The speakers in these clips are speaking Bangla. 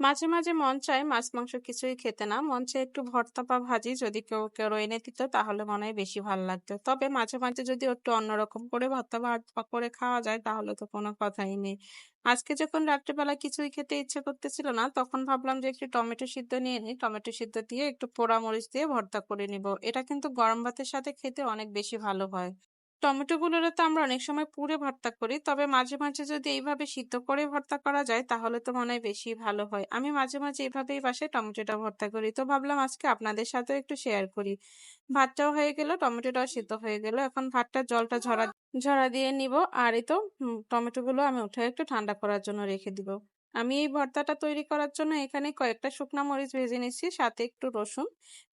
মাঝে, মাঝে মন চায় মাছ মাংস কিছুই খেতে না। মন চায় একটু ভর্তা বা ভাজি যদি কেউ, কেউ এনে দিত তাহলে মনে হয় বেশি ভালো লাগতো। তবে মাঝে, মাঝে যদি একটু অন্যরকম করে ভর্তা ভাত করে খাওয়া যায় তাহলে তো কোনো কথাই নেই। আজকে যখন রাত্রেবেলা কিছুই খেতে ইচ্ছে করতেছিল না তখন ভাবলাম যে একটু টমেটো সিদ্ধ নিয়ে নিই। টমেটো সিদ্ধ দিয়ে একটু পোড়া মরিচ দিয়ে ভর্তা করে নিব। এটা কিন্তু গরম ভাতের সাথে খেতে অনেক বেশি ভালো হয়। টমেটোগুলোরে তো আমরা অনেক সময় পুড়ে ভর্তা করি। তবে মাঝে, মাঝে যদি এইভাবে সিদ্ধ করে ভর্তা করা যায় তাহলে তো মনে হয় বেশি ভালো হয়। আমি মাঝে, মাঝে এভাবেই বাসায় টমেটোটা ভর্তা করি। তো ভাবলাম আজকে আপনাদের সাথেও একটু শেয়ার করি। ভাতটাও হয়ে গেল, টমেটোটাও সিদ্ধ হয়ে গেল। এখন ভাতটা জলটা ঝরা ঝরা দিয়ে নিব। আর এই তো টমেটোগুলো আমি উঠে একটু ঠান্ডা করার জন্য রেখে দিব। আমি এই ভর্তাটা তৈরি করার জন্য এখানে কয়েকটা শুকনো মরিচ ভেজে নিচ্ছি, সাথে একটু রসুন।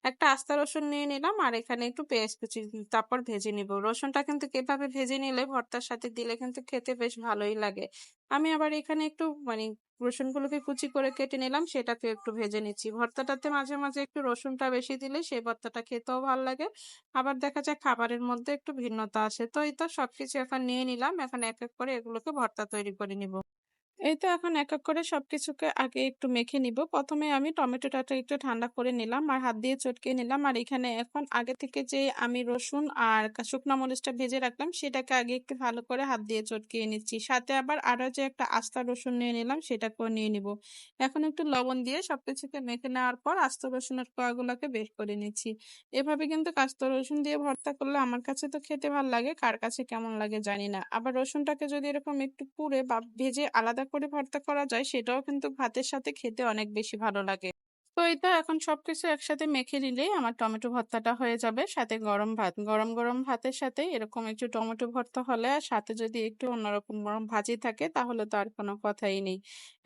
একটা আস্তা রসুন নিয়ে নিলাম আর এখানে একটু পেঁয়াজ কুচি তারপর ভেজে নিব। রসুনটা কিন্তু এভাবে ভেজে নিলে ভর্তার সাথে দিলে কিন্তু খেতে বেশ ভালোই লাগে। আমি আবার এখানে একটু মানে রসুনগুলোকে কুচি করে কেটে নিলাম সেটাকে একটু ভেজে নিচ্ছি। ভর্তাটাতে মাঝে, মাঝে একটু রসুনটা বেশি দিলে সেই ভর্তাটা খেতেও ভালো লাগে। আবার দেখা যায় খাবারের মধ্যে একটু ভিন্নতা আসে। তো এই তো সবকিছু এখন নিয়ে নিলাম। এখন এক, এক করে এগুলোকে ভর্তা তৈরি করে নিব। এই তো এখন এক, এক করে সবকিছুকে আগে একটু মেখে নিব। ১ম এ আমি টমেটোটা একটু ঠান্ডা করে নিলাম আর হাত দিয়ে চটকে নিলাম। আর এখানে এখন আগে থেকে যে আমি রসুন আর শুকনা মরিচটা ভেজে রাখলাম সেটাকে আগে একটু ভালো করে হাত দিয়ে চটকিয়ে নিচ্ছি। সাথে আবার আরও যে একটা আস্তা রসুন নিয়ে নিলাম সেটাকেও নিয়ে নিব। এখন একটু লবণ দিয়ে সবকিছুকে মেখে নেওয়ার পর আস্ত রসুনের কোয়াগুলোকে বের করে নিচ্ছি। এভাবে কিন্তু আস্ত রসুন দিয়ে ভর্তা করলে আমার কাছে তো খেতে ভালো লাগে। কার কাছে কেমন লাগে জানি না। আবার রসুনটাকে যদি এরকম একটু পুড়ে বা ভেজে আলাদা করে ভর্তা করা যায় সেটাও কিন্তু ভাতের সাথে খেতে অনেক বেশি ভালো লাগে। তো এই তো এখন সবকিছু একসাথে মেখে নিলেই আমার টমেটো ভর্তাটা হয়ে যাবে। সাথে গরম ভাত। গরম, গরম ভাতের সাথে এরকম একটু টমেটো ভর্তা হলে আর সাথে যদি একটু অন্যরকম গরম ভাজি থাকে তাহলে তো আর কোনো কথাই নেই।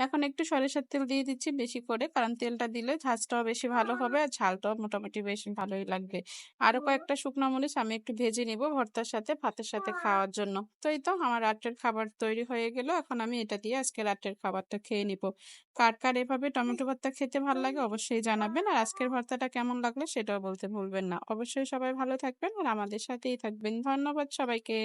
এখন একটু সরিষার তেল দিয়ে দিচ্ছি বেশি করে কারণ তেলটা দিলে ঝাঁজটাও বেশি ভালো হবে আর ঝালটাও মোটামুটি বেশ ভালোই লাগবে। আরও কয়েকটা শুকনো মরিচ আমি একটু ভেজে নিব ভর্তার সাথে ভাতের সাথে খাওয়ার জন্য। তো এই তো আমার রাত্রের খাবার তৈরি হয়ে গেল। এখন আমি এটা দিয়ে আজকে রাত্রের খাবারটা খেয়ে নিব। কার, কার এভাবে টমেটো ভর্তা খেতে ভালো লাগে অবশ্যই জানাবেন। আর আজকের ভর্তাটা কেমন লাগল সেটাও বলতে ভুলবেন না। অবশ্যই সবাই ভালো থাকবেন আর আমাদের সাথেই থাকবেন। ধন্যবাদ সবাইকে।